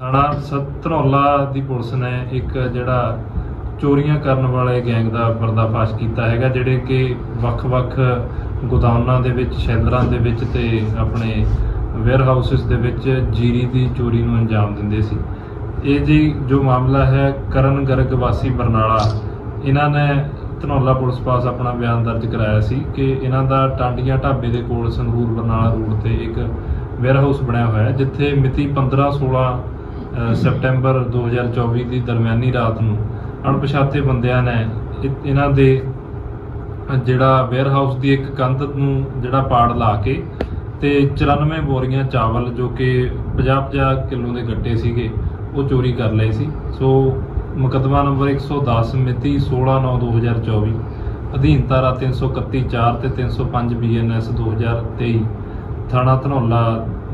ਥਾਣਾ ਸਤਰੌਲਾ ਦੀ ਪੁਲਿਸ ਨੇ ਇੱਕ ਜਿਹੜਾ ਚੋਰੀਆਂ ਕਰਨ ਵਾਲੇ ਗੈਂਗ ਦਾ ਪਰਦਾਫਾਸ਼ ਕੀਤਾ ਹੈਗਾ, ਜਿਹੜੇ ਕਿ ਵੱਖ-ਵੱਖ ਗੋਦਾਮਾਂ ਦੇ ਵਿੱਚ, ਸ਼ੈਲਰਾਂ ਦੇ ਵਿੱਚ ਤੇ ਆਪਣੇ ਵੇਅਰਹਾਊਸਸ ਦੇ ਵਿੱਚ ਜੀਰੀ ਦੀ ਚੋਰੀ ਨੂੰ ਅੰਜਾਮ ਦਿੰਦੇ ਸੀ। ਇਹ ਜੀ ਜੋ ਮਾਮਲਾ ਹੈ, ਕਰਨ ਗਰਗ ਵਾਸੀ ਬਰਨਾਲਾ, ਇਹਨਾਂ ਨੇ ਧਨੌਲਾ ਪੁਲਿਸ ਪਾਸ ਆਪਣਾ ਬਿਆਨ ਦਰਜ ਕਰਾਇਆ ਸੀ ਕਿ ਇਹਨਾਂ ਦਾ ਟਾਂਡੀਆਂ ਢਾਬੇ ਦੇ ਕੋਲ ਸੰਗਰੂਰ ਬਰਨਾਲਾ ਰੋਡ ਤੇ ਇੱਕ ਵੇਅਰਹਾਊਸ ਬਣਿਆ ਹੋਇਆ ਹੈ, ਜਿੱਥੇ ਮਿਤੀ 15 16 ਸਪਟੈਂਬਰ 2024 ਦੀ ਦਰਮਿਆਨੀ ਰਾਤ ਨੂੰ ਅਣਪਛਾਤੇ ਬੰਦਿਆਂ ਨੇ ਇ- ਇਹਨਾਂ ਦੇ ਜਿਹੜਾ ਵੇਅਰਹਾਊਸ ਦੀ ਇੱਕ ਕੰਧ ਨੂੰ ਜਿਹੜਾ ਪਾੜ ਲਾ ਕੇ ਤੇ 94 ਬੋਰੀਆਂ ਚਾਵਲ ਜੋ ਕਿ 50-50 ਕਿਲੋ ਦੇ ਗੱਟੇ ਸੀਗੇ, ਉਹ ਚੋਰੀ ਕਰ ਲਏ ਸੀ। ਸੋ ਮੁਕੱਦਮਾ ਨੰਬਰ 110 ਮਿਤੀ 16/9/2024 ਅਧੀਨ ਧਾਰਾ 331 4 ਤੇ 305 ਬੀਐਨਐਸ 2023 ਥਾਣਾ ਧਨੌਲਾ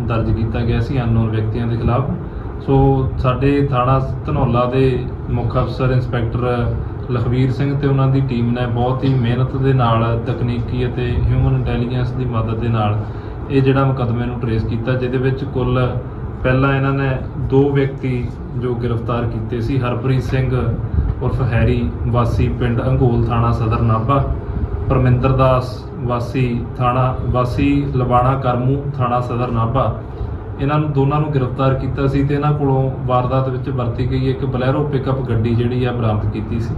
ਦਰਜ ਕੀਤਾ ਗਿਆ ਸੀ। ਅਨਨੋਨ ਵਿਅਕਤੀਆਂ ਦੇ ਖਿਲਾਫ ਸੋ ਸਾਡੇ ਥਾਣਾ ਧਨੌਲਾ ਦੇ ਮੁੱਖ ਅਫਸਰ ਇੰਸਪੈਕਟਰ ਲਖਵੀਰ ਸਿੰਘ ਤੇ ਉਹਨਾਂ ਦੀ ਟੀਮ ਨੇ ਬਹੁਤ ਹੀ ਮਿਹਨਤ ਦੇ ਨਾਲ, ਤਕਨੀਕੀ ਅਤੇ ਹਿਊਮਨ ਇੰਟੈਲੀਜੈਂਸ ਦੀ ਮਦਦ ਦੇ ਨਾਲ ਇਹ ਜਿਹੜਾ ਮੁਕੱਦਮੇ ਨੂੰ ਟਰੇਸ ਕੀਤਾ, ਜਿਹਦੇ ਵਿੱਚ ਕੁੱਲ ਪਹਿਲਾਂ ਇਹਨਾਂ ਨੇ ਦੋ ਵਿਅਕਤੀ ਜੋ ਗ੍ਰਿਫਤਾਰ ਕੀਤੇ ਸੀ, ਹਰਪ੍ਰੀਤ ਸਿੰਘ ਉਰਫ ਹੈਰੀ, ਵਾਸੀ ਪਿੰਡ ਅੰਗੋਲ ਥਾਣਾ ਸਦਰ ਨਾਭਾ, ਪਰਮਿੰਦਰ ਦਾਸ, ਵਾਸੀ ਥਾਣਾ, ਵਾਸੀ ਲਬਾਣਾ ਕਰਮੂ ਥਾਣਾ ਸਦਰ ਨਾਭਾ। ਇਹਨਾਂ ਨੂੰ ਦੋਨਾਂ ਨੂੰ ਗ੍ਰਿਫਤਾਰ ਕੀਤਾ ਸੀ ਤੇ ਇਹਨਾਂ ਕੋਲੋਂ ਵਾਰਦਾਤ ਵਿੱਚ ਵਰਤੀ ਗਈ ਇੱਕ ਬਲੈਰੋ ਪਿਕਅਪ ਗੱਡੀ ਜਿਹੜੀ ਆ ਬਰਾਮਦ ਕੀਤੀ ਸੀ।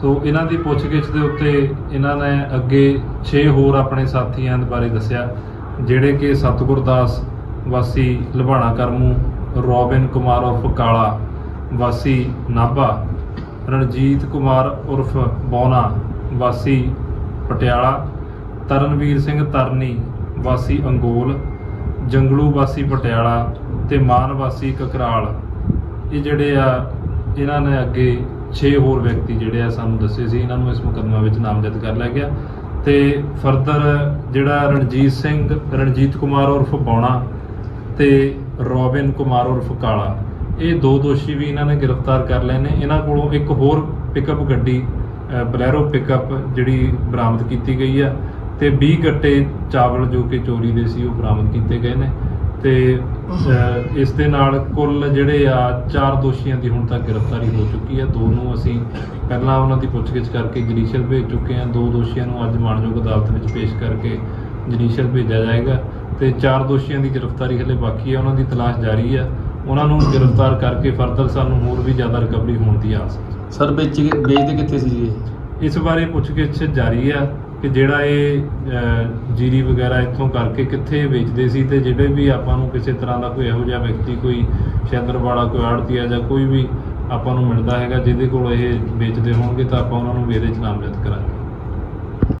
ਤੋਂ ਇਹਨਾਂ ਦੀ ਪੁੱਛਗਿੱਛ ਦੇ ਉੱਤੇ ਇਹਨਾਂ ਨੇ ਅੱਗੇ 6 ਹੋਰ ਆਪਣੇ ਸਾਥੀਆਂ ਦੇ ਬਾਰੇ ਦੱਸਿਆ, ਜਿਹੜੇ ਕਿ ਸਤਗੁਰਦਾਸ ਵਾਸੀ ਲਬਾਣਾ ਕਰਮੂ, ਰੋਬਿਨ ਕੁਮਾਰ ਉਰਫ ਕਾਲਾ, ਵਾਸੀ ਨਾਭਾ, ਰਣਜੀਤ ਕੁਮਾਰ ਉਰਫ ਬੌਨਾ, ਵਾਸੀ ਪਟਿਆਲਾ, ਤਰਨਵੀਰ ਸਿੰਘ ਤਰਨੀ, ਵਾਸੀ ਅੰਗੋਲ ਜੰਗਲੂ ਵਾਸੀ ਪਟਿਆਲਾ ਤੇ ਮਾਨ ਵਾਸੀ ਕਕਰਾਲ, ਇਹ ਜਿਹੜੇ ਆ, ਇਹਨਾਂ ਨੇ ਅੱਗੇ 6 ਹੋਰ ਵਿਅਕਤੀ ਜਿਹੜੇ ਆ ਸਾਨੂੰ ਦੱਸੇ ਸੀ, ਇਹਨਾਂ ਨੂੰ ਇਸ ਮੁਕੱਦਮਾ ਵਿੱਚ ਨਾਮਜ਼ਦ ਕਰ ਲਿਆ ਗਿਆ। ਤੇ ਫਰਦਰ ਜਿਹੜਾ ਰਣਜੀਤ ਸਿੰਘ, ਰਣਜੀਤ ਕੁਮਾਰ ਉਰਫ ਬੌਣਾ ਤੇ ਰੋਬਿਨ ਕੁਮਾਰ ਉਰਫ ਕਾਲਾ, ਇਹ ਦੋ ਦੋਸ਼ੀ ਵੀ ਇਹਨਾਂ ਨੇ ਗ੍ਰਿਫਤਾਰ ਕਰ ਲਏ ਨੇ। ਇਹਨਾਂ ਕੋਲੋਂ ਇੱਕ ਹੋਰ ਪਿਕਅਪ ਗੱਡੀ ਬਲੈਰੋ ਪਿਕਅਪ ਜਿਹੜੀ ਬਰਾਮਦ ਕੀਤੀ ਗਈ ਆ। ਤੇ 20 ਗੱਟੇ ਚਾਵਲ ਜੋ ਕਿ ਚੋਰੀ ਦੇ ਸੀ ਉਹ ਬਰਾਮਦ ਕੀਤੇ ਗਏ ਨੇ ਤੇ ਇਸ ਦੇ ਨਾਲ ਕੁੱਲ ਜਿਹੜੇ ਆ ਚਾਰ ਦੋਸ਼ੀਆਂ ਦੀ ਹੁਣ ਤੱਕ ਗ੍ਰਿਫਤਾਰੀ ਹੋ ਚੁੱਕੀ ਹੈ। ਦੋ ਨੂੰ ਅਸੀਂ ਪਹਿਲਾਂ ਉਹਨਾਂ ਦੀ ਪੁੱਛਗਿੱਛ ਕਰਕੇ ਜੁਡੀਸ਼ੀਅਲ ਭੇਜ ਚੁੱਕੇ ਹਾਂ। ਦੋ ਦੋਸ਼ੀਆਂ ਨੂੰ ਅੱਜ ਮਾਣਯੋਗ ਅਦਾਲਤ ਵਿੱਚ ਪੇਸ਼ ਕਰਕੇ ਜੁਡੀਸ਼ੀਅਲ ਭੇਜਿਆ ਜਾਏਗਾ ਤੇ ਚਾਰ ਦੋਸ਼ੀਆਂ ਦੀ ਗ੍ਰਿਫਤਾਰੀ ਹਲੇ ਬਾਕੀ ਹੈ। ਉਹਨਾਂ ਦੀ ਤਲਾਸ਼ ਜਾਰੀ ਹੈ। ਉਹਨਾਂ ਨੂੰ ਗ੍ਰਿਫਤਾਰ ਕਰਕੇ ਫਰਦਰ ਸਾਨੂੰ ਹੋਰ ਵੀ ਜ਼ਿਆਦਾ ਰਿਕਵਰੀ ਹੋਣ ਦੀ ਆਸ ਹੈ। ਸਰ ਵੇਚ ਵੇਚਦੇ ਕਿੱਥੇ ਸੀ ਜੀ ਇਸ ਬਾਰੇ ਪੁੱਛਗਿੱਛ ਜਾਰੀ ਆ ਕਿ ਜਿਹੜਾ ਇਹ ਜੀਰੀ ਵਗੈਰਾ ਇੱਥੋਂ ਕਰਕੇ ਕਿੱਥੇ ਵੇਚਦੇ ਸੀ ਤੇ ਜਿਹੜੇ ਵੀ ਆਪਾਂ ਨੂੰ ਕਿਸੇ ਤਰ੍ਹਾਂ ਦਾ ਕੋਈ ਇਹੋ ਜਿਹਾ ਵਿਅਕਤੀ, ਕੋਈ ਸ਼ੈਲਰ ਵਾਲਾ, ਕੋਈ ਆੜਤੀਆ ਜਾਂ ਕੋਈ ਵੀ ਆਪਾਂ ਨੂੰ ਮਿਲਦਾ ਹੈਗਾ ਜਿਹਦੇ ਕੋਲ ਇਹ ਵੇਚਦੇ ਹੋਣਗੇ ਤਾਂ ਆਪਾਂ ਉਹਨਾਂ ਨੂੰ ਵੀ ਇਹਦੇ ਚ ਨਾਮਜ਼ਦ ਕਰਾਂਗੇ।